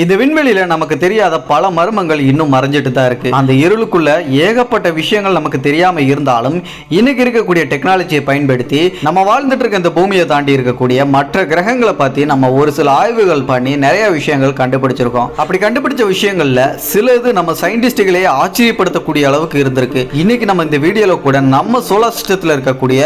இந்த விண்வெளியில நமக்கு தெரியாத பல மர்மங்கள் இன்னும் மறைஞ்சிட்டு தான் இருக்கு. அந்த இருளுக்குள்ள ஏகப்பட்ட விஷயங்கள் நமக்கு தெரியாம இருந்தாலும் இன்னைக்கு இருக்கக்கூடிய டெக்னாலஜியை பயன்படுத்தி நம்ம வாழ்ந்துட்டு இருக்க இந்த பூமியை தாண்டி இருக்கக்கூடிய மற்ற கிரகங்களை பத்தி நம்ம ஒரு சில ஆய்வுகள் பண்ணி நிறைய விஷயங்கள் கண்டுபிடிச்சிருக்கோம். அப்படி கண்டுபிடிச்ச விஷயங்கள்ல சில இது நம்ம சயின்டிஸ்டுகளே ஆச்சரியப்படுத்தக்கூடிய அளவுக்கு இருந்திருக்கு. இன்னைக்கு நம்ம இந்த வீடியோல கூட நம்ம சோலார் சிஸ்டத்துல இருக்கக்கூடிய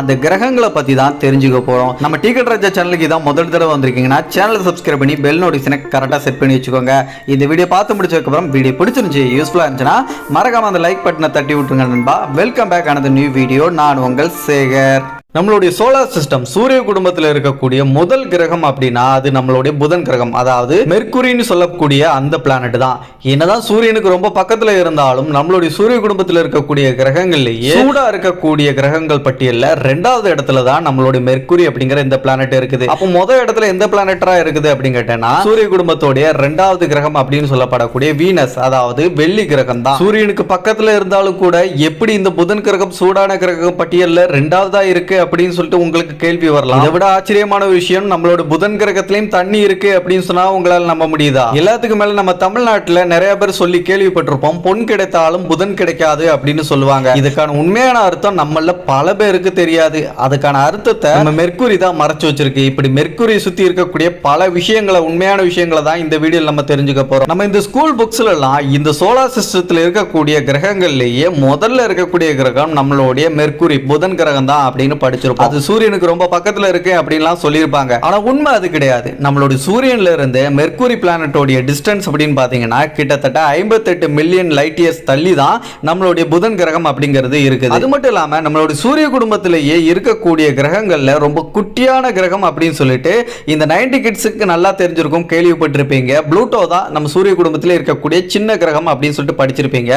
அந்த கிரகங்களை பத்தி தான் தெரிஞ்சுக்க போறோம். நம்ம டிக்கெட் ராஜா சேனலுக்கு இதான் முதல் தடவை வந்திருக்கீங்கன்னா சேனலை சப்ஸ்கிரைப் பண்ணி பெல் நோட்டிஃபிகேஷனை கரெக்டாக செட் பண்ணி வச்சுக்கோங்க. இந்த வீடியோ பார்த்து முடிச்சதுக்கப்புறம் வீடியோ பிடிச்சிருந்துச்சு யூஸ்ஃபுல்லாக இருந்துச்சுன்னா மறக்காம அந்த லைக் பட்டனை தட்டி விட்டுருங்க நண்பா. வெல்கம் பேக் ஆனது நியூ வீடியோ நான் உங்கள் சேகர். நம்மளுடைய சோலார் சிஸ்டம் சூரிய குடும்பத்தில் இருக்கக்கூடிய முதல் கிரகம் அப்படின்னா அது நம்மளுடைய புதன் கிரகம். அதாவது மெர்குரின்னு சொல்லக்கூடிய அந்த பிளானட் தான். என்னதான் சூரியனுக்கு ரொம்ப பக்கத்தில் இருந்தாலும் நம்மளுடைய சூரிய குடும்பத்தில் இருக்கக்கூடிய கிரகங்கள்லேயே சூடா இருக்கக்கூடிய கிரகங்கள் பட்டியலில் ரெண்டாவது இடத்துல தான் நம்மளுடைய மெர்குரி அப்படிங்கிற இந்த பிளானட் இருக்குது. அப்போ முதல் இடத்துல எந்த பிளானட்டா இருக்குது அப்படின்னு கேட்டேன்னா சூரிய குடும்பத்தோடைய ரெண்டாவது கிரகம் அப்படின்னு சொல்லப்படக்கூடிய வீனஸ் அதாவது வெள்ளி கிரகம் தான். சூரியனுக்கு பக்கத்தில் இருந்தாலும் கூட எப்படி இந்த புதன் கிரகம் சூடான கிரகம் பட்டியலில் ரெண்டாவதா இருக்கு அப்படின்னு சொல்லிட்டு உங்களுக்கு கேள்வி வரலாம். இதை விட ஆச்சரியமான விஷயம் நம்மளோட புதன் கிரகத்திலயும் தண்ணி இருக்கு அப்படின்னு சொன்னா உங்களால நம்ப முடியுதா? எல்லாத்துக்கும் மேல நம்ம தமிழ்நாட்டுல நிறைய பேர் சொல்லி கேள்விப்பட்டிருப்போம் பொன் கிடைத்தாலும் புதன் கிடைக்காது அப்படின்னு சொல்லுவாங்க. இதுக்கான உண்மையான அர்த்தம் நம்மள பல பேருக்கு தெரியாது. அதுக்கான அர்த்தத்தை நம்ம மெர்க்குரி தான் மறைச்சு வச்சிருக்கு. இப்படி மெர்க்குரி சுத்தி இருக்கக்கூடிய பல விஷயங்களை உண்மையான விஷயங்களை தான் இந்த வீடியோல நம்ம தெரிஞ்சுக்க போறோம். நம்ம இந்த ஸ்கூல் புக்ஸ்ல எல்லாம் இந்த சோலார் சிஸ்டத்துல இருக்கக்கூடிய கிரகங்கள்லயே முதல்ல இருக்கக்கூடிய கிரகம் நம்மளுடைய மெர்க்குரி புதன் கிரகம் தான் அப்படின்னு படிச்சிருப்போம். அது சூரியனுக்கு ரொம்ப பக்கத்துல இருக்கு அப்படின்லாம் சொல்லியிருப்பாங்க. ஆனா உண்மை அது கிடையாது. நம்மளுடைய சூரியன்ல இருந்து மெர்க்குரி பிளானட்டோடைய டிஸ்டன்ஸ் அப்படின்னு பாத்தீங்கன்னா கிட்டத்தட்ட ஐம்பத்தெட்டு மில்லியன் லைட் இயர்ஸ் தள்ளி தான் நம்மளுடைய புதன் கிரகம் அப்படிங்கிறது இருக்குது. அது மட்டும் இல்லாம நம்மளுடைய சூரிய குடும்பத்திலேயே இருக்கக்கூடிய கிரகங்கள்ல ரொம்ப குட்டியான கிரகம் அப்படின்னு சொல்லிட்டு இந்த நைன்டி கிட்ஸுக்கு நல்லா தெரிஞ்சிருக்கும் கேள்விப்பட்டிருப்பீங்க. ப்ளூட்டோ தான் நம்ம சூரிய குடும்பத்தில் இருக்கக்கூடிய சின்ன கிரகம் அப்படின்னு சொல்லிட்டு படிச்சிருப்பீங்க.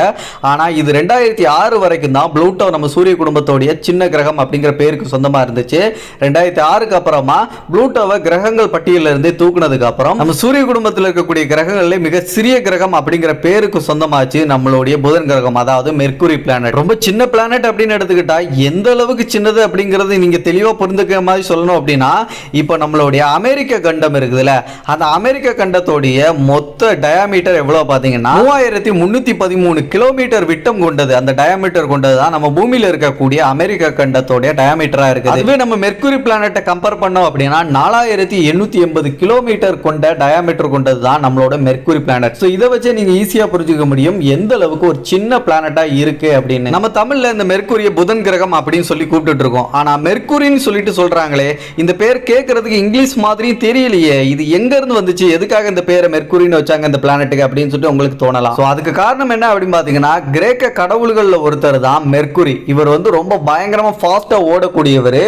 ஆனா இது ரெண்டாயிரத்தி ஆறு வரைக்கும் தான் ப்ளூட்டோ நம்ம சூரிய குடும்பத்தோடைய சின்ன கிரகம் அப்படிங்கிற பேருக்கு சொந்தமா இருந்துச்சு. ரெண்டாயிரத்தி ஆறுக்கு அப்புறமா ப்ளூட்டோவை கிரகங்கள் பட்டியலில் இருந்து தூக்குனதுக்கு அப்புறம் நம்ம சூரிய குடும்பத்தில் இருக்கக்கூடிய கிரகங்கள்ல மிக சிறிய கிரகம் அப்படிங்கிற பேருக்கு சொந்தமாச்சு நம்மளுடைய புதன் கிரகம் அதாவது மெர்குரி பிளானட் ரொம்ப சின்ன பிளானட் அப்படின்னு எடுத்துக்கிட்டா எந்த அளவுக்கு சின்னது அப்படிங்கிறது நீங்க தெளிவா புரிந்துக்கிற மாதிரி சொல்லணும் அப்படின்னா இப்போ நம்மளுடைய அமெரிக்க கண்டம் இருக்குதுல்ல அந்த அமெரிக்க கண்டத்தோடைய மொத்த டயாமீட்டர் எவ்வளவு பாத்தீங்கன்னா மூவாயிரத்தி முன்னூத்தி பதிமூணு கிலோமீட்டர் விட்டம் கொண்டது. அந்த டயாமீட்டர் கொண்டது தான் நம்ம பூமியில இருக்கக்கூடிய அமெரிக்க கண்டத்தோடைய டயாமீட்டர் இருக்குது. அதுவே நம்ம மெர்க்குரி பிளானட்டை கம்பேர் பண்ணோம் அப்படின்னா நாலாயிரத்தி எண்ணூத்தி எண்பது கிலோமீட்டர் கொண்ட டயாமீட்டர் கொண்டது தான் நம்மளோட மெர்க்குரி பிளானட் ஸோ இதை வச்சு நீங்க ஈஸியா புரிஞ்சுக்க முடியும் எந்த அளவுக்கு ஒரு சின்ன பிளானட்டா இருக்கு அப்படின்னு. நம்ம தமிழ்ல இந்த மெர்க்குரிய புதன் கிரகம் அப்படின்னு சொல்லி கூப்பிட்டு இருக்கோம். ஆனா மெர்க்குரின்னு சொல்லிட்டு சொல்றாங்களே இந்த பேர் கேட்கறதுக்கு இங்கிலீஷ் மாதிரியும் தெரியலையே. இது எங்க இருந்து வந்துச்சு? எதுக்காக இந்த பேரை மெர்க்குரின்னு வச்சாங்க இந்த பிளானட்டுக்கு அப்படின்னு சொல்லிட்டு உங்களுக்கு தோணலாம். ஸோ அதுக்கு காரணம் என்ன அப்படின்னு பாத்தீங்கன்னா கிரேக்க கடவுள்கள் ஒருத்தர் தான் மெர்க்குரி இவர் வந்து ரொம்ப பயங்கரமா ஃபாஸ்டா ஓடக்கூடிய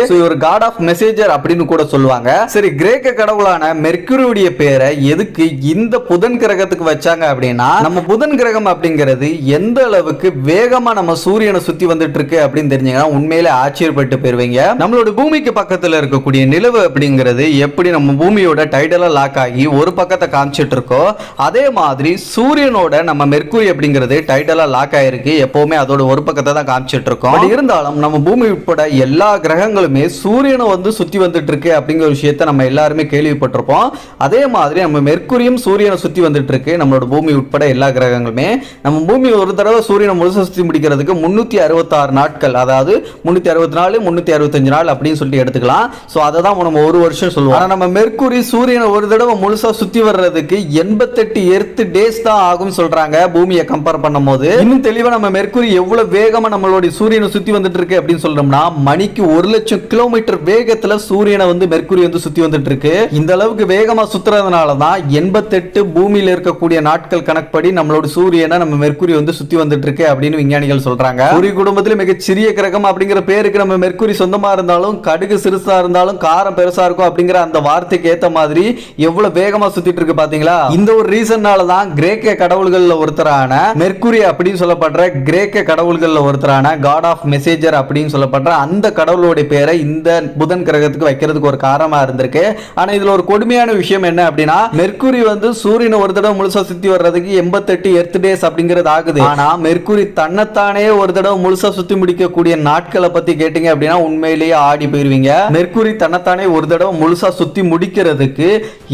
ஸோ இவர் காட் ஆஃப் மெசேஜர் அப்படின்னு கூட சொல்லுவாங்க. சரி கிரேக்க கடவுளான மெர்க்குரியுடைய பேரை எதுக்கு இந்த புதன் கிரகத்துக்கு வச்சாங்க அப்படின்னா நம்ம புதன் கிரகம் அப்படிங்கிறது எந்த அளவுக்கு வேகமா நம்ம சூரியனை சுத்தி வந்துட்டு இருக்கு அப்படின்னு தெரிஞ்சீங்கன்னா உண்மையிலே ஆச்சரியப்பட்டு போயிருவீங்க. நம்மளோட பூமிக்கு பக்கத்துல இருக்கக்கூடிய நிலவு அப்படிங்கிறது எப்படி நம்ம பூமியோட டைடலா லாக் ஆகி ஒரு பக்கத்தை காமிச்சிட்டு இருக்கோ அதே மாதிரி சூரியனோட நம்ம மெர்க்குரி அப்படிங்கிறது டைடலா லாக் ஆயிருக்கு. எப்பவுமே அதோட ஒரு பக்கத்தை தான் காமிச்சிட்டு இருக்கோம் இருந்தாலும் நம்ம பூமி உட்பட எல்லா கிரகங்களுமே சூரியனை வந்து சுத்தி வந்துட்டு இருக்கு அப்படிங்கிற ஒரு நம்ம எல்லாருமே கேள்விப்பட்டிருப்போம். அதே மாதிரி நம்ம மெர்க்குரியும் சூரியனை சுத்தி வந்துட்டு இருக்கு நம்மளோட பூமி உட்பட எல்லா கிரகங்களுமே. நம்ம பூமி ஒரு தடவை சூரியனை முழுசாக சுத்தி முடிக்கிறதுக்கு முன்னூத்தி அறுபத்தாறு நாட்கள் அதாவது முன்னூத்தி அறுபத்தி நாலு முன்னூத்தி அறுபத்தஞ்சு நாள் அப்படின்னு சொல்லிட்டு எடுத்துக்கலாம். ஸோ அதை தான் நம்ம ஒரு வருஷம் சொல்லுவோம். ஆனால் நம்ம மெர்க்குரி சூரியனை ஒரு தடவை முழுசா சுத்தி வர்றதுக்கு எண்பத்தெட்டு எர்த்து டேஸ் தான் ஆகும் சொல்றாங்க பூமியை கம்பேர் பண்ணும்போது. இன்னும் தெளிவாக நம்ம மெர்க்குரி எவ்வளவு வேகமாக நம்மளுடைய சூரியனை சுத்தி வந்துட்டு இருக்கு அப்படின்னு சொல்றோம்னா மணிக்கு ஒரு லட்சம் கிலோமீட்டர் வேகத்துல சூரியனை வந்து மெர்க்குரி வந்து சுத்தி வந்துட்டு இருக்கு இந்த அளவுக்கு வேகமா சுத்துறதுனால தான் எண்பத்தெட்டு பூமியில இருக்கக்கூடிய நாட்கள் கணக்குப்படி நம்மளோட சூரியனை நம்ம மெர்க்குரி வந்து சுத்தி வந்துட்டு இருக்கு அப்படின்னு விஞ்ஞானிகள் சொல்றாங்க. சூரிய குடும்பத்துல மிக சிறிய கிரகம் அப்படிங்கிற பேருக்கு நம்ம மெர்க்குரி சொந்தமா இருந்தாலும் கடுகு சிறுசா இருந்தாலும் காரம் பெருசா இருக்கும் அப்படிங்கிற அந்த வார்த்தைக்கு ஏத்த மாதிரி எவ்வளவு வேகமா சுத்திட்டு இருக்கு பாத்தீங்களா? இந்த ஒரு ரீசன்னால தான் கிரேக்க கடவுள்கள்ல ஒருத்தரான மெர்க்குரி அப்படின்னு சொல்லப்படுற கிரேக்க கடவுள்கள்ல ஒருத்தரான காட் ஆஃப் மெசேஜர் அப்படின்னு சொல்லப்படுற அந்த கடவுள் கடவுளுடைய பேரை இந்த புதன் கிரகத்துக்கு வைக்கிறதுக்கு ஒரு காரணமா இருந்திருக்கு. ஆனா இதுல ஒரு கொடுமையான விஷயம் என்ன அப்படின்னா மெர்க்குரி வந்து சூரியனை ஒரு தடவை முழுசா சுத்தி வர்றதுக்கு எண்பத்தெட்டு எர்த் டேஸ் அப்படிங்கிறது ஆகுது. ஆனா மெர்க்குரி தன்னைத்தானே ஒரு தடவை முழுசா சுத்தி முடிக்கக்கூடிய நாட்களை பத்தி கேட்டீங்க அப்படின்னா உண்மையிலேயே ஆடி போயிருவீங்க. மெர்க்குரி தன்னைத்தானே ஒரு தடவை முழுசா சுத்தி முடிக்கிறதுக்கு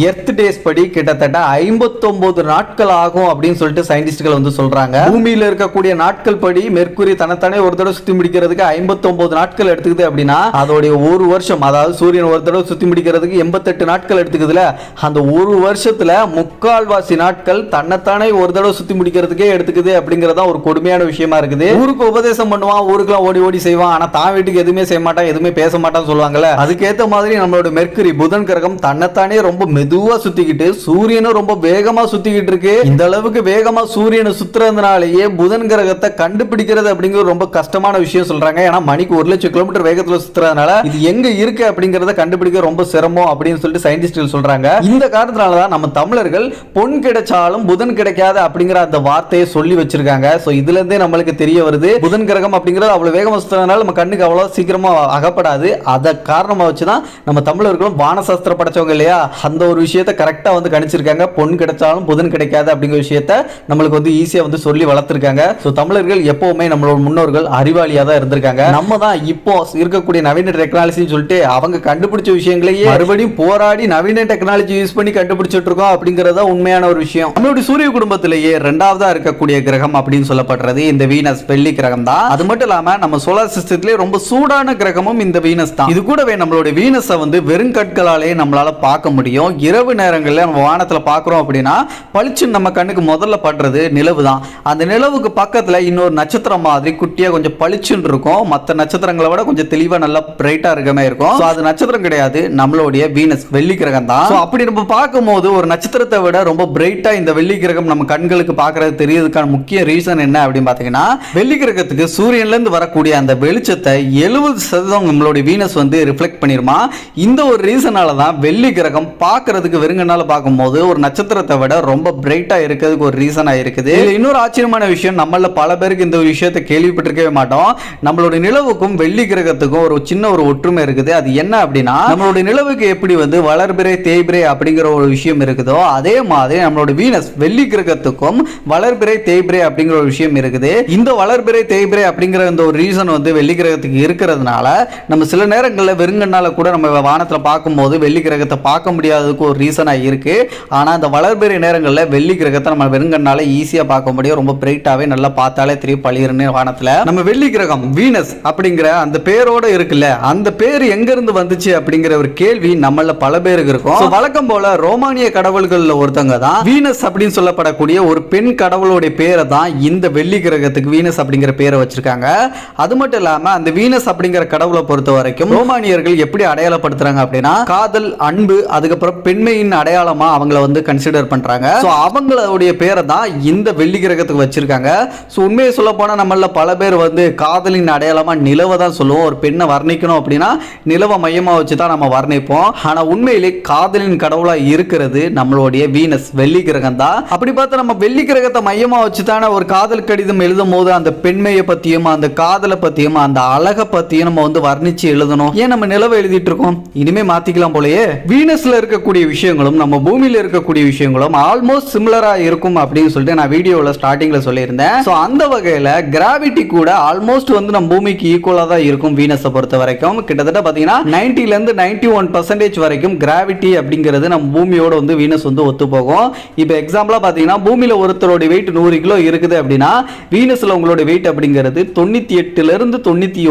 எர்த் டேஸ் படி கிட்டத்தட்ட ஐம்பத்தொன்பது நாட்கள் ஆகும் அப்படின்னு சொல்லிட்டு சயின்டிஸ்ட்கள் வந்து சொல்றாங்க. பூமியில இருக்கக்கூடிய நாட்கள் படி மெர்க்குரி தன்னைத்தானே ஒரு தடவை சுத்தி முடிக்கிறதுக்கு ஐம்பத்தொன்பது நாட்கள் எடுத்துக்குது அப்படின்னா அதோடைய ஒரு வருஷம் அதாவது சூரியன் ஒரு தடவை சுத்தி முடிக்கிறதுக்கு எண்பத்தெட்டு நாட்கள் எடுத்துக்குதுல அந்த ஒரு வருஷத்துல முக்கால்வாசி நாட்கள் தன்னைத்தானே ஒரு தடவை சுத்தி முடிக்கிறதுக்கே எடுத்துக்குது அப்படிங்கறத ஒரு கொடுமையான விஷயமா இருக்குது. ஊருக்கு உபதேசம் பண்ணுவான் ஊருக்குலாம் ஓடி ஓடி செய்வான். ஆனா தான் வீட்டுக்கு எதுவுமே செய்ய மாட்டான் எதுவுமே பேச மாட்டான்னு சொல்லுவாங்கல்ல. அதுக்கேத்த மாதிரி நம்மளோட மெர்க்குரி புதன் கிரகம் தன்னைத்தானே ரொம்ப மெதுவா சுத்திக்கிட்டு சூரியனும் ரொம்ப வேகமா சுத்திக்கிட்டு இருக்கு. இந்த அளவுக்கு வேகமா சூரியனை சுத்துறதுனாலேயே புதன் கிரகத்தை கண்டுபிடிக்கிறது அப்படிங்கிறது ரொம்ப கஷ்டமான விஷயம் சொல்றாங்க. ஏன்னா மணிக்கு ஒரு லட்சம் கிலோமீட்டர் வேகத்துல சுத்துறதுனால இது எங்க இருக்கு அப்படிங்கறத கண்டுபிடிக்க ரொம்ப சிரமம் அப்படின்னு சொல்லிட்டு சயின்டிஸ்ட்கள் சொல்றாங்க. இந்த காரணத்தினாலதான் நம்ம தமிழர்கள் பொன் கிடைச்சாலும் புதன் கிடைக்காத அப்படிங்கிற அந்த வார்த்தையை சொல்லி வச்சிருக்காங்க. சோ இதுல இருந்தே நம்மளுக்கு தெரிய வருது. புதன் கிரகம் அப்படிங்கிறது அவ்வளவு வேகமா சுத்துறதுனால நம்ம கண்ணுக்கு அவ்வளவு சீக்கிரமா அகப்படாது. அதை காரணமா வச்சுதான் நம்ம தமிழர்களும் வானசாஸ்திர படைச்சவங்க இல்லையா? அந்த ஒரு விஷயத்தை கரெக்டா வந்து கணிச்சிருக்காங்க. பொன் கிடைச்சாலும் புதன் கிடைக்காது அப்படிங்கிற விஷயத்த நம்மளுக்கு வந்து ஈஸியா வந்து சொல்லி வளர்த்திருக்காங்க. சோ தமிழர்கள் எப்பவுமே நம்மளோட முன்னோர்கள் அறிவாளியா தான் இருந்திருக்காங்க. நம்ம தான் இப்போ இருக்கக்கூடிய நவீன டெக்னாலஜின்னு சொல்லிட்டு அவங்க கண்டுபிடிச்ச விஷயங்களையே மறுபடியும் போராடி நவீன டெக்னாலஜி யூஸ் பண்ணி கண்டுபிடிச்சிட்டு இருக்கோம் அப்படிங்கறத உண்மையான ஒரு விஷயம். நம்மளுடைய சூரிய குடும்பத்திலேயே ரெண்டாவதா இருக்கக்கூடிய கிரகம் அப்படின்னு சொல்லப்படுறது இந்த வீனஸ் வெள்ளி கிரகம் தான். அது மட்டும் இல்லாம நம்ம சோலார் சிஸ்டத்திலே ரொம்ப சூடான கிரகமும் இந்த வீனஸ் தான். இது கூடவே நம்மளுடைய வீனஸை வந்து வெறும் கற்களாலே நம்மளால பார்க்க முடியும். இரவு நேரங்களில் நம்ம வானத்தில் பார்க்குறோம் அப்படின்னா பளிச்சுன்னு நம்ம கண்ணுக்கு முதல்ல படுறது நிலவு தான். அந்த நிலவுக்கு பக்கத்துல இன்னொரு நட்சத்திரம் மாதிரி குட்டியாக கொஞ்சம் பளிச்சுன்னு இருக்கும். மற்ற நட்சத்திரங்களை விட கொஞ்சம் தெளிவா நல்லா பிரைட்டா இருக்க மாதிரி இருக்கும். So, அது நட்சத்திரம் கிடையாது. நம்மளுடைய வீனஸ் வெள்ளி கிரகம் தான். So, அப்படி நம்ம பார்க்கும்போது ஒரு நட்சத்திரத்தை விட ரொம்ப பிரைட்டா இந்த வெள்ளி கிரகம் நம்ம கண்களுக்கு பார்க்கறது தெரியறதுக்கான முக்கிய ரீசன் என்ன அப்படின்னு பார்த்தீங்கன்னா வெள்ளி கிரகத்துக்கு சூரியன்ல இருந்து வரக்கூடிய அந்த வெளிச்சத்தை எழுபது சதவீதம் நம்மளுடைய வீனஸ் வந்து ரிஃப்ளெக்ட் பண்ணிருமா? இந்த ஒரு ரீசனால தான் வெள்ளி கிரகம் பார்க்கறதுக்கு வெறுங்கனால பார்க்கும்போது ஒரு நட்சத்திரத்தை விட ரொம்ப பிரைட்டா இருக்கிறதுக்கு ஒரு ரீசனா இருக்குது. இன்னொரு ஆச்சரியமான விஷயம் நம்மள பல பேருக்கு இந்த விஷயத்தை கேள்விப்பட்டிருக்கவே மாட்டோம். நம்மளுடைய நிலவுக்கும் வெள்ளி கிரகத்துக்கும் ஒரு சின்ன ஒரு ஒற்றுமை இருக்குது. அது என்ன அப்படின்னா நம்மளுடைய நிலவுக்கு எப்படி வந்து வளர்பிறை தேய்பிறை அப்படிங்கிற ஒரு விஷயம் இருக்குதோ அதே மாதிரி நம்மளோட வீனஸ் வெள்ளி கிரகத்துக்கும் வளர்பிறை தேய்பிறை அப்படிங்கிற ஒரு விஷயம் இருக்குது. இந்த வளர்பிறை தேய்பிறை அப்படிங்கிற இந்த ஒரு ரீசன் வந்து வெள்ளி கிரகத்துக்கு இருக்கிறதுனால நம்ம சில நேரங்களில் வெறுங்கண்ணால கூட நம்ம வானத்தில் பார்க்கும்போது வெள்ளி கிரகத்தை பார்க்க முடியாததுக்கு ஒரு ரீசனாக இருக்கு. ஆனால் அந்த வளர்பிறை நேரங்களில் வெள்ளி கிரகத்தை நம்ம வெறுங்கண்ணால ஈஸியாக பார்க்க முடியும். ரொம்ப பிரைட்டாகவே நல்லா பார்த்தாலே தெரியும் பளிர்னு வானத்தில். நம்ம வெள்ளி கிரகம் வீனஸ் அப்படிங்கிற அந்த பேரோட இருக்குல்ல அந்த பேர் எங்க இருந்து வந்துச்சு அப்படிங்கிற ஒரு கேள்வி நம்மள பல பேருக்கு இருக்கும். வழக்கம் போல ரோமானிய கடவுள்கள்ல ஒருத்தங்க தான் வீனஸ் அப்படின்னு சொல்லப்படக்கூடிய ஒரு பெண் கடவுளுடைய பேரை தான் இந்த வெள்ளி கிரகத்துக்கு வீனஸ் அப்படிங்கிற பேரை வச்சிருக்காங்க. அது மட்டும் இல்லாம அந்த வீனஸ் அப்படிங்கிற கடவுளை பொறுத்த வரைக்கும் ரோமானியர்கள் எப்படி அடையாளப்படுத்துறாங்க அப்படின்னா காதல் அன்பு அதுக்கப்புறம் பெண்மையின் அடையாளமா அவங்கள வந்து கன்சிடர் பண்றாங்க. ஸோ அவங்களுடைய பேரை தான் இந்த வெள்ளி கிரகத்துக்கு வச்சிருக்காங்க. ஸோ உண்மையை சொல்ல போனா நம்மள பல பேர் வந்து காதலின் அடையாளமா நிலவை தான் சொல்லுவோம். ஒரு பெண்ணை வர்ணிக்கணும் அப்படின்னா நிலவை மையமா வச்சு தான் நம்ம வர்ணிப்போம். ஆனா உண்மையிலே காதலின் கடவுளா இருக்கிறது நம்மளுடைய வீனஸ் வெள்ளி கிரகம் தான் அப்படி பார்த்தா நம்ம வெள்ளி கிரகத்தை மையமா வச்சு தானே ஒரு காதல் கடிதம் எழுதும் போது அந்த பெண்மையை பற்றியும் அந்த காதலை பற்றியும் அந்த அழகை பற்றியும் நம்ம வந்து வர்ணிச்சு எழுதணும். ஏன் நம்ம நிலவை எழுதிட்டு இருக்கோம்? இனிமே மாத்திக்கலாம் போலயே. வீனஸ்ல இருக்கக்கூடிய விஷயங்களும் நம்ம பூமியில இருக்கக்கூடிய விஷயங்களும் ஆல்மோஸ்ட் சிமிலராக இருக்கும் அப்படின்னு சொல்லிட்டு நான் வீடியோவில் ஸ்டார்டிங்ல சொல்லியிருந்தேன். ஸோ அந்த வகையில் கிராவிட்டி கூட ஆல்மோஸ்ட் வந்து நம்ம பூமிக்கு ஈக்குவலா தான் இருக்கும் வீனஸ் பொறுத்த வரைக்கும் கிட்டத்தட்ட பாத்தீங்கன்னா 90 ல இருந்து நைன்டி ஒன் பர்சன்டேஜ் வரைக்கும் கிராவிட்டி அப்படிங்கிறது நம்ம பூமியோட வந்து வீனஸ் வந்து ஒத்து போகும் இப்போ எக்ஸாம்பிளா பார்த்தீங்கன்னா பூமியில் ஒருத்தரோட வெயிட் நூறு கிலோ இருக்குது அப்படின்னா வீனஸ்ல உங்களோட வெயிட் அப்படிங்கிறது தொண்ணூற்றி எட்டுல இருந்து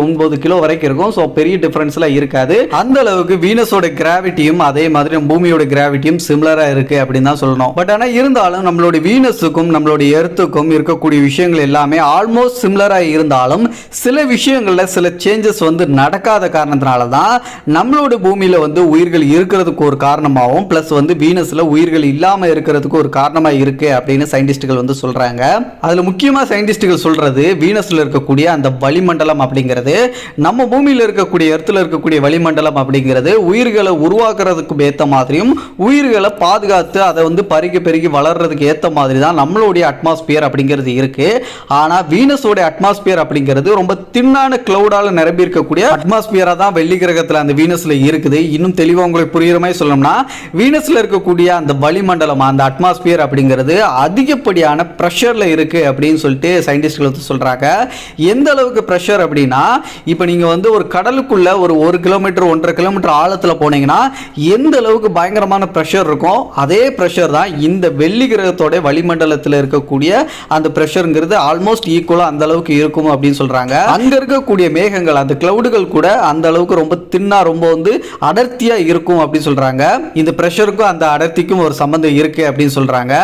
ஒன்பது கிலோ வரைக்கும் இருக்கும். ஸோ பெரிய டிஃப்ரென்ஸ்லாம் இருக்காது. அந்த அளவுக்கு வீனஸோட கிராவிட்டியும் அதே மாதிரி நம்ம பூமியோட கிராவிட்டியும் சிம்லராக இருக்கு அப்படின்னு தான் சொல்லணும். பட் ஆனால் இருந்தாலும் நம்மளோட வீனஸுக்கும் நம்மளுடைய எர்த்துக்கும் இருக்கக்கூடிய விஷயங்கள் எல்லாமே ஆல்மோஸ்ட் சிம்லராக இருந்தாலும் சில விஷயங்களில் சில சேஞ்சஸ் வந்து நடக்காத காரணத்தினால தான் நம்மளோட பூமியில் வந்து உயிர்கள் இருக்கிறதுக்கு ஒரு காரணமாகவும் ப்ளஸ் வந்து வீனஸ்ல உயிர்கள் இல்லாமல் இருக்கிறதுக்கு ஒரு காரணமாக இருக்கு அப்படின்னு சயின்டிஸ்ட்டுகள் வந்து சொல்றாங்க. அதில் முக்கியமாக சயின்டிஸ்ட்டுகள் சொல்றது வீனஸில் இருக்கக்கூடிய அந்த வளிமண்டலம் அப்படிங்கிறது நம்ம பூமியில் இருக்கக்கூடிய இடத்துல இருக்கக்கூடிய வளிமண்டலம் அப்படிங்கிறது உயிர்களை உருவாக்குறதுக்கு ஏற்ற மாதிரியும் உயிர்களை பாதுகாத்து அதை வந்து பருகி பெருகி வளர்றதுக்கு ஏற்ற மாதிரி தான் நம்மளுடைய அட்மாஸ்பியர் அப்படிங்கிறது இருக்கு. ஆனால் வீனஸோட அட்மாஸ்பியர் அப்படிங்கிறது ரொம்ப தின்னான க்ளவுடால் நிரம்பி இருக்க இருக்கக்கூடிய அட்மாஸ்பியரா தான் வெள்ளி கிரகத்துல அந்த வீனஸ்ல இருக்குது. இன்னும் தெளிவா உங்களுக்கு புரியுற மாதிரி சொல்லணும்னா வீனஸ்ல இருக்கக்கூடிய அந்த வளிமண்டலம் அந்த அட்மாஸ்பியர் அப்படிங்கிறது அதிகப்படியான ப்ரெஷர்ல இருக்கு அப்படின்னு சொல்லிட்டு சயின்டிஸ்ட்கள் வந்து சொல்றாங்க. எந்த அளவுக்கு ப்ரெஷர் அப்படின்னா இப்போ நீங்க வந்து ஒரு கடலுக்குள்ள ஒரு ஒரு கிலோமீட்டர் ஒன்றரை கிலோமீட்டர் ஆழத்துல போனீங்கன்னா எந்த அளவுக்கு பயங்கரமான ப்ரெஷர் இருக்கும் அதே ப்ரெஷர் தான் இந்த வெள்ளி கிரகத்தோட வளிமண்டலத்தில் இருக்கக்கூடிய அந்த ப்ரெஷருங்கிறது ஆல்மோஸ்ட் ஈக்குவலாக அந்த அளவுக்கு இருக்கும் அப்படின்னு சொல்றாங்க. அங்க இருக்கக்கூடிய மேகங்கள் அந்த கிளவுடுகள் கூட அந்த அளவுக்கு ரொம்ப தின்னாக ரொம்ப வந்து அடர்த்தியாக இருக்கும் அப்படின்னு சொல்கிறாங்க இந்த ப்ரெஷருக்கும் அந்த அடர்த்திக்கும் ஒரு சம்மந்தம் இருக்குது அப்படின்னு சொல்கிறாங்க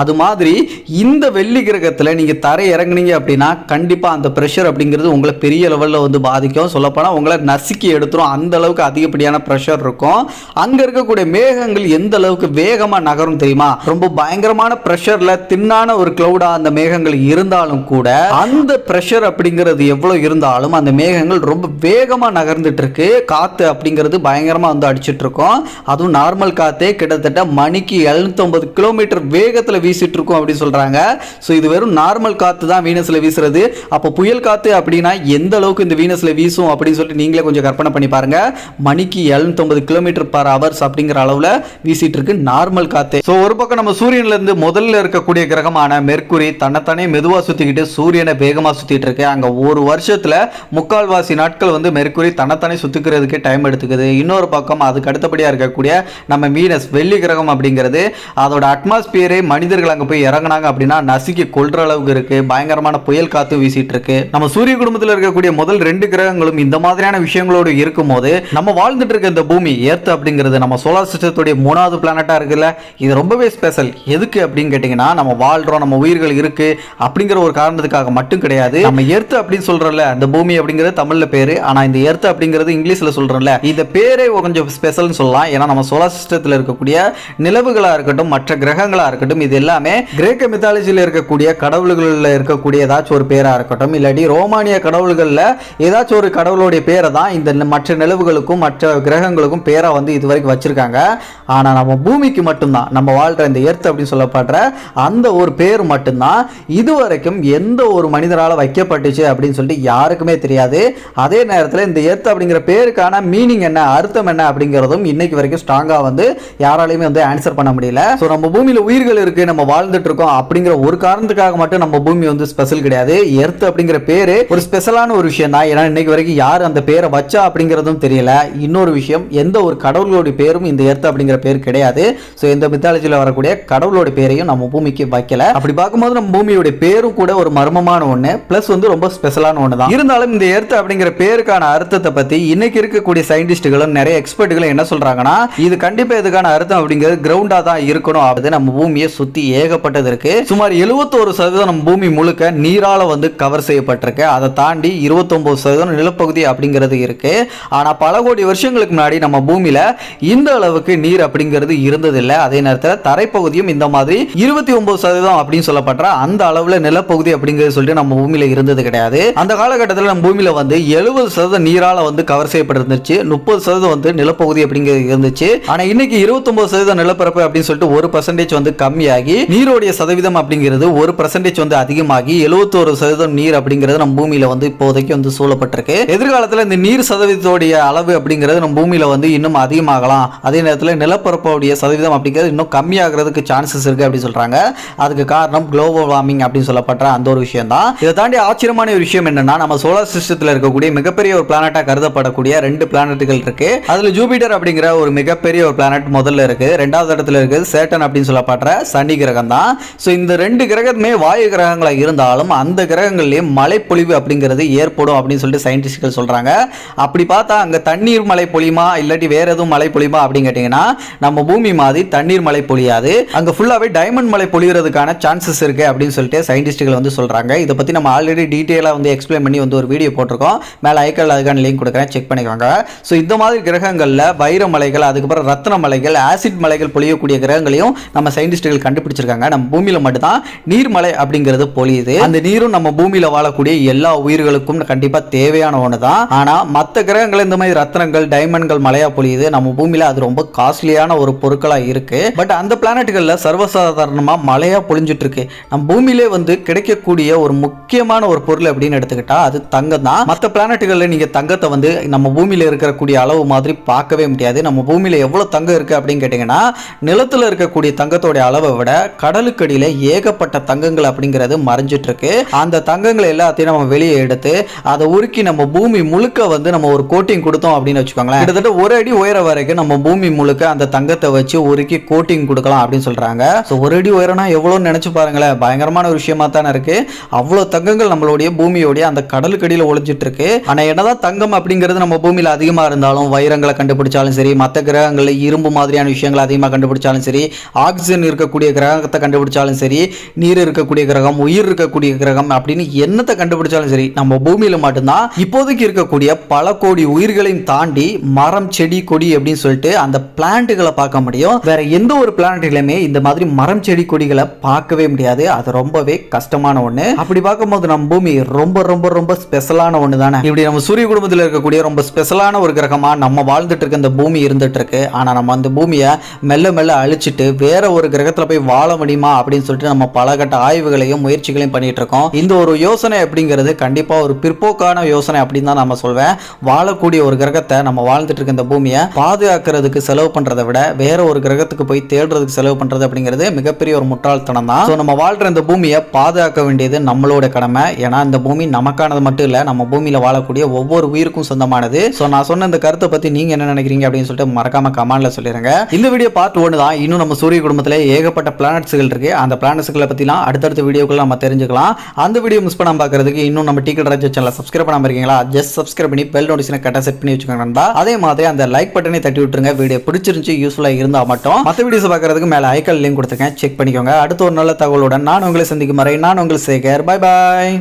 அது மாதிரி இந்த வெள்ளி கிரகத்தில் நீங்கள் தரை இறங்குனீங்க அப்படின்னா கண்டிப்பாக அந்த ப்ரெஷர் அப்படிங்கிறது உங்களை பெரிய லெவலில் வந்து பாதிக்கும். சொல்லப்போனால் உங்களை நசுக்கி எடுத்துரும். அந்த அளவுக்கு அதிகப்படியான ப்ரெஷர் இருக்கும். அங்கே இருக்கக்கூடிய மேகங்கள் எந்த அளவுக்கு வேகமாக நகரும் தெரியுமா? ரொம்ப பயங்கரமான ப்ரெஷரில் தின்னான ஒரு கிளவுடா அந்த மேகங்கள் இருந்தாலும் கூட அந்த ப்ரெஷர் அப்படிங்கிறது எவ்வளோ இருந்தாலும் அந்த மேகங்கள் ரொம்ப வேகமாக நகர்ந்துட்டு இருக்கு காற்று அப்படிங்கிறது பயங்கரமாக வந்து அடிச்சிட்டுருக்கோம். அதுவும் நார்மல் காற்றே கிட்டத்தட்ட மணிக்கு 750 கிலோமீட்டர் வேகத்தில் வீசிட்டுருக்கும் அப்படின்னு சொல்கிறாங்க ஸோ இது வெறும் நார்மல் காற்று தான் வீனஸில் வீசுறது. அப்போ புயல் காற்று அப்படின்னா எந்த அளவுக்கு இந்த வீனஸில் வீசும் அப்படின்னு சொல்லிட்டு நீங்களே கொஞ்சம் கற்பனை பண்ணி பாருங்க. மணிக்கு 750 கிலோமீட்டர் பர் ஹவர்ஸ் அப்படிங்கிற அளவில் வீசிட்டு இருக்கு நார்மல் காற்று ஸோ ஒரு பக்கம் நம்ம சூரியன்லேருந்து முதல்ல இருக்கக்கூடிய கிரகமான மெர்க்குரி தன்னைத்தானே மெதுவாக சுற்றிக்கிட்டு சூரியனை வேகமாக சுற்றிட்டு இருக்கு அங்கே ஒரு வருஷத்தில் முக்கால்வாசி நாட்கள் வந்து மெர்க்குரி தன்னைத்தானே சுத்திக்கிறதுக்கு டைம் எடுத்துக்குது. இன்னொரு பக்கம் அதுக்கு அடுத்தபடியாக இருக்கக்கூடிய நம்ம வீனஸ் வெள்ளி கிரகம் அப்படிங்கிறது அதோட அட்மாஸ்பியரே மனிதர்கள் அங்கே போய் இறங்குனாங்க அப்படின்னா நசுக்கி கொள்ற அளவுக்கு இருக்குது பயங்கரமான புயல் காற்று வீசிட்டு இருக்கு. நம்ம சூரிய குடும்பத்தில் இருக்கக்கூடிய முதல் ரெண்டு கிரகங்களும் இந்த மாதிரியான விஷயங்களோடு இருக்கும்போது நம்ம வாழ்ந்துட்டு இருக்க இந்த பூமி ஏர்த் அப்படிங்கிறது நம்ம சோலார் சிஸ்டத்துடைய மூணாவது பிளானட்டாக இருக்குல்ல? இது ரொம்பவே ஸ்பெஷல் எதுக்கு அப்படின்னு கேட்டிங்கன்னா நம்ம வாழ்கிறோம் நம்ம உயிர்கள் இருக்குது அப்படிங்கிற ஒரு காரணத்துக்காக மட்டும் கிடையாது. நம்ம எர்த் அப்படின்னு சொல்கிறோம்ல அந்த பூமி அப்படிங்கிறது தமிழில் பேர் பேர். ஆனால் இந்த எர்த் அப்படிங்கிறது இங்கிலீஷில் சொல்கிறோம்ல இந்த பேரே கொஞ்சம் ஸ்பெஷல்னு சொல்லலாம். ஏன்னா நம்ம சோலார் சிஸ்டத்தில் இருக்கக்கூடிய நிலவுகளாக இருக்கட்டும் மற்ற கிரகங்களாக இருக்கட்டும் இது எல்லாமே கிரேக்க மித்தாலஜியில் இருக்கக்கூடிய கடவுள்களில் இருக்கக்கூடிய ஏதாச்சும் ஒரு பேராக இருக்கட்டும். இல்லாட்டி ரோமானிய கடவுள்களில் ஏதாச்சும் ஒரு கடவுளுடைய பேரை தான் இந்த மற்ற நிலவுகளுக்கும் மற்ற கிரகங்களுக்கும் பேரா வந்து இது வரைக்கும் வச்சிருக்காங்க. ஆனா நம்ம பூமிக்கு மட்டும்தான். நம்ம வாழ்கிற இந்த எர்த் அப்படின்னு சொல்லப்படுற அந்த ஒரு பேர் மட்டும்தான். இதுவரைக்கும் எந்த ஒரு மனிதரால் வைக்கப்பட்டுச்சு அப்படின்னு சொல்லிட்டு யாருக்குமே தெரியாது. அதே அதே நேரத்தில் இந்த எர்த் அப்படிங்கிற பேருக்கான மீனிங் என்ன அர்த்தம் என்ன அப்படிங்கிறதும் இன்னைக்கு வரைக்கும் ஸ்ட்ராங்காக வந்து யாராலையுமே வந்து ஆன்சர் பண்ண முடியல. ஸோ நம்ம பூமியில் உயிர்கள் இருக்கு நம்ம வாழ்ந்துட்டு இருக்கோம் அப்படிங்கிற ஒரு காரணத்துக்காக மட்டும் நம்ம பூமி வந்து ஸ்பெஷல் கிடையாது. எர்த் அப்படிங்கிற பேரு ஒரு ஸ்பெஷலான ஒரு விஷயம் தான் ஏன்னா இன்னைக்கு வரைக்கும் யார் அந்த பேரை வச்சா அப்படிங்கிறதும் தெரியல. இன்னொரு விஷயம் எந்த ஒரு கடவுளோட பேரும் இந்த எர்த் அப்படிங்கிற பேர் கிடையாது. ஸோ இந்த மித்தாலஜியில் வரக்கூடிய கடவுளோட பேரையும் நம்ம பூமிக்கு வைக்கல. அப்படி பார்க்கும்போது நம்ம பூமியோட பேரும் கூட ஒரு மர்மமான ஒன்று ப்ளஸ் வந்து ரொம்ப ஸ்பெஷலான ஒன்று தான் இருந்தாலும் இந்த எர்த் அப்படிங்கிற பேர் பேருக்கான அர்த்தத்தை பற்றி இன்னைக்கு இருக்கக்கூடிய சயின்டிஸ்ட்டுகளும் நிறைய எக்ஸ்பர்ட்டுகளும் என்ன சொல்றாங்கன்னா இது கண்டிப்பா இதுக்கான அர்த்தம் அப்படிங்கிறது கிரவுண்டா தான் இருக்கணும் அப்படி நம்ம பூமியை சுத்தி ஏகப்பட்டது இருக்கு. சுமார் 71% சதவீதம் நம்ம பூமி முழுக்க நீரால வந்து கவர் செய்யப்பட்டிருக்கு. அதை தாண்டி 29% சதவீதம் நிலப்பகுதி அப்படிங்கிறது இருக்கு. ஆனா பல கோடி வருஷங்களுக்கு முன்னாடி நம்ம பூமியில இந்த அளவுக்கு நீர் அப்படிங்கிறது இருந்ததில்லை. அதே நேரத்தில் தரைப்பகுதியும் இந்த மாதிரி இருபத்தி ஒன்பது சதவீதம் அப்படின்னு சொல்லப்படுற அந்த அளவுல நிலப்பகுதி அப்படிங்கிறது சொல்லிட்டு நம்ம பூமியில இருந்தது கிடையாது. அந்த காலகட்டத்தில் நம்ம பூமியில வந்து எழுபது சதவீதம் நீரால வந்து கவர் செய்யப்பட்டிருந்துச்சு. முப்பது சதவீதம் வந்து நிலப்பகுதி அப்படிங்கிறது இருந்துச்சு. ஆனா இன்னைக்கு 29% சதவீதம் நிலப்பரப்பு அப்படின்னு சொல்லிட்டு ஒரு பர்சன்டேஜ் வந்து கம்மியாகி நீரோடைய சதவீதம் அப்படிங்கிறது ஒரு பர்சன்டேஜ் வந்து அதிகமாகி 71% சதவீதம் நீர் அப்படிங்கிறது நம்ம பூமியில வந்து இப்போதைக்கு வந்து சூழப்பட்டிருக்கு. எதிர்காலத்தில் இந்த நீர் சதவீதத்தோடைய அளவு அப்படிங்கிறது நம்ம பூமியில வந்து இன்னும் அதிகமாகலாம். அதே நேரத்தில் நிலப்பரப்புடைய சதவீதம் அப்படிங்கிறது இன்னும் கம்மியாகிறதுக்கு சான்சஸ் இருக்கு அப்படின்னு சொல்றாங்க. அதுக்கு காரணம் குளோபல் வார்மிங் அப்படின்னு சொல்லப்படுற அந்த ஒரு விஷயம் தான் இதை தாண்டி ஆச்சரியமான ஒரு விஷயம் என்னன்னா நம்ம சோலார் சிஸ்டத்தில் இருக்கக்கூடிய மிகப்பெரிய ஒரு பிளானட்டா கருதப்படக்கூடிய ரெண்டு பிளானட்டுகள் இருக்கு. அதுல ஜூபிட்டர் அப்படிங்கிற ஒரு மிகப்பெரிய ஒரு பிளானட் முதல்ல இருக்கு. ரெண்டாவது இடத்துல இருக்குது சேட்டன் அப்படின்னு சொல்லப்படுற சனி கிரகம் தான். ஸோ இந்த ரெண்டு கிரகமே வாயு கிரகங்களா இருந்தாலும் அந்த கிரகங்கள்லயும் மழைப்பொழிவு அப்படிங்கிறது ஏற்படும் அப்படின்னு சொல்லிட்டு சயின்டிஸ்ட்கள் சொல்றாங்க. அப்படி பார்த்தா அங்க தண்ணீர் மழை பொழியுமா? இல்லாட்டி வேற எதுவும் மழை பொழியுமா அப்படின்னு கேட்டீங்கன்னா நம்ம பூமி மாதிரி தண்ணீர் மழை பொழியாது. அங்க ஃபுல்லாவே டைமண்ட் மழை பொழியறதுக்கான சான்சஸ் இருக்கு அப்படின்னு சொல்லிட்டு சயின்டிஸ்ட்கள் வந்து சொல்றாங்க. இதை பத்தி நம்ம ஆல்ரெடி டீட்டெயிலாக வந்து எக்ஸ்பிளைன் பண்ணி வந்து ஒரு வீடியோ போட்டிருக்கோம். மேலே ஐக்கால் அதுக்கான லிங்க் கொடுக்குறேன். செக் பண்ணிக்கோங்க. ஸோ இந்த மாதிரி கிரகங்களில் வைர மலைகள் அதுக்கப்புறம் ரத்ன மலைகள் ஆசிட் மலைகள் பொழியக்கூடிய கிரகங்களையும் நம்ம சயின்டிஸ்ட்கள் கண்டுபிடிச்சிருக்காங்க. நம்ம பூமியில் மட்டும்தான் நீர்மலை அப்படிங்கிறது பொழியுது. அந்த நீரும் நம்ம பூமியில் வாழக்கூடிய எல்லா உயிர்களுக்கும் கண்டிப்பா தேவையான ஒன்று தான் ஆனால் மற்ற கிரகங்கள் இந்த மாதிரி ரத்னங்கள் டைமண்ட்கள் மலையா பொழியுது. நம்ம பூமியில் அது ரொம்ப காஸ்ட்லியான ஒரு பொருட்களா இருக்கு. பட் அந்த பிளானட்டுகளில் சர்வசாதாரணமாக மலையா பொழிஞ்சிட்டு இருக்கு நம்ம பூமியிலே வந்து கிடைக்கக்கூடிய ஒரு முக்கியமான ஒரு பொருள் அப்படின்னு எடுத்துக்கிட்டால் அது தங்கம் தான் மற்ற பிளானட்டுகள் பிளானட்டுகளில் நீங்கள் தங்கத்தை வந்து நம்ம பூமியில் இருக்கக்கூடிய அளவு மாதிரி பார்க்கவே முடியாது. நம்ம பூமியில் எவ்வளோ தங்கம் இருக்குது அப்படின்னு கேட்டிங்கன்னா நிலத்தில் இருக்கக்கூடிய தங்கத்தோடைய அளவை விட கடலுக்கடியில் ஏகப்பட்ட தங்கங்கள் அப்படிங்கிறது மறைஞ்சிட்ருக்கு. அந்த தங்கங்களை எல்லாத்தையும் நம்ம வெளியே எடுத்து அதை உருக்கி நம்ம பூமி முழுக்க வந்து நம்ம ஒரு கோட்டிங் கொடுத்தோம் அப்படின்னு வச்சுக்கோங்களேன். கிட்டத்தட்ட ஒரு அடி உயரம் வரைக்கும் நம்ம பூமி முழுக்க அந்த தங்கத்தை வச்சு உருக்கி கோட்டிங் கொடுக்கலாம் அப்படின்னு சொல்கிறாங்க ஸோ ஒரு அடி உயரம்னா எவ்வளோன்னு நினச்சி பாருங்களேன். பயங்கரமான ஒரு விஷயமா தானே இருக்குது அவ்வளோ தங்கங்கள் நம்மளுடைய பூமியோடைய அந்த கடலுக்கடியில் ஒளிஞ்சிட்டு இருக்கு ஆனால் என்னதான் தங்கம் அப்படிங்கிறது நம்ம பூமியில் அதிகமாக இருந்தாலும் வைரங்களை கண்டுபிடிச்சாலும் சரி மற்ற கிரகங்களில் இரும்பு மாதிரியான விஷயங்களை அதிகமாக கண்டுபிடிச்சாலும் சரி ஆக்சிஜன் இருக்கக்கூடிய கிரகத்தை கண்டுபிடிச்சாலும் சரி நீர் இருக்கக்கூடிய கிரகம் உயிர் இருக்கக்கூடிய கிரகம் அப்படின்னு என்னத்தை கண்டுபிடிச்சாலும் சரி நம்ம பூமியில் மட்டும்தான். இப்போதைக்கு இருக்கக்கூடிய பல கோடி உயிர்களையும் தாண்டி மரம் செடி கொடி அப்படின்னு சொல்லிட்டு அந்த பிளான்ட்டுகளை பார்க்க முடியும். வேற எந்த ஒரு பிளானட்லையுமே இந்த மாதிரி மரம் செடி கொடிகளை பார்க்கவே முடியாது. அது ரொம்பவே கஷ்டமான ஒன்று அப்படி பார்க்கும்போது நம்ம பூமி ரொம்ப ரொம்ப ரொம்ப ஸ்பெஷலான ஒன்று தானே இப்படி நம்ம சூரிய குடும்பத்தில் இருக்கக்கூடிய ரொம்ப ஸ்பெஷலான ஒரு கிரகமாக நம்ம வாழ்ந்துட்டு இருக்க இந்த பூமி இருந்துட்டு இருக்கு. ஆனால் நம்ம அந்த பூமியை மெல்ல மெல்ல அழிச்சிட்டு வேற ஒரு கிரகத்தில் போய் வாழ முடியுமா அப்படின்னு சொல்லிட்டு நம்ம பல கட்ட ஆய்வுகளையும் முயற்சிகளையும் பண்ணிட்டு இருக்கோம். இந்த ஒரு யோசனை அப்படிங்கிறது கண்டிப்பாக ஒரு பிற்போக்கான யோசனை அப்படின்னு தான் நம்ம சொல்வேன். வாழக்கூடிய ஒரு கிரகத்தை நம்ம வாழ்ந்துட்டு இருக்க இந்த பூமியை பாதுகாக்கிறதுக்கு செலவு பண்ணுறதை விட வேற ஒரு கிரகத்துக்கு போய் தேடுறதுக்கு செலவு பண்ணுறது அப்படிங்கிறது மிகப்பெரிய ஒரு முட்டாள்தனம் தான். ஸோ நம்ம வாழ்கிற இந்த பூமியை பாதுகாக்க வேண்டியது நம்மளோட கடமை. ஏன்னா இந்த பூமி நமக்கானது மட்டும் இல்லை நம்ம பூமியில் வாழ வாழக்கூடிய ஒவ்வொரு உயிருக்கும் சொந்தமானது. ஸோ நான் சொன்ன இந்த கருத்தை பத்தி நீங்க என்ன நினைக்கிறீங்க அப்படின்னு சொல்லிட்டு மறக்காம கமெண்ட்ல சொல்லிருங்க. இந்த வீடியோ பார்ட் ஒன்று தான் இன்னும் நம்ம சூரிய குடும்பத்தில் ஏகப்பட்ட பிளானட்ஸ்கள் இருக்கு. அந்த பிளானட்ஸ்களை பற்றிலாம் அடுத்தடுத்த வீடியோக்கள் நம்ம தெரிஞ்சுக்கலாம். அந்த வீடியோ மிஸ் பண்ணாம பார்க்கறதுக்கு இன்னும் நம்ம டிக்கெட் ராஜ் சேனலை சப்ஸ்கிரைப் பண்ணாம இருக்கீங்களா? ஜஸ்ட் சப்ஸ்கிரைப் பண்ணி பெல் நோட்டிஃபிகேஷனை கரெக்டாக செட் பண்ணி வச்சுக்கோங்க நண்பா. அதே மாதிரி அந்த லைக் பட்டனை தட்டி விட்டுருங்க. வீடியோ பிடிச்சிருந்துச்சு யூஸ்ஃபுல்லாக இருந்தால் மட்டும். மற்ற வீடியோஸ் பார்க்கறதுக்கு மேலே ஐக்கல் லிங்க் கொடுத்துருக்கேன். செக் பண்ணிக்கோங்க. அடுத்த ஒரு நல்ல தகவலுடன் நான் உங்களை சந்திக்கும் வரை நான் உங்களை சேகர் பை பாய்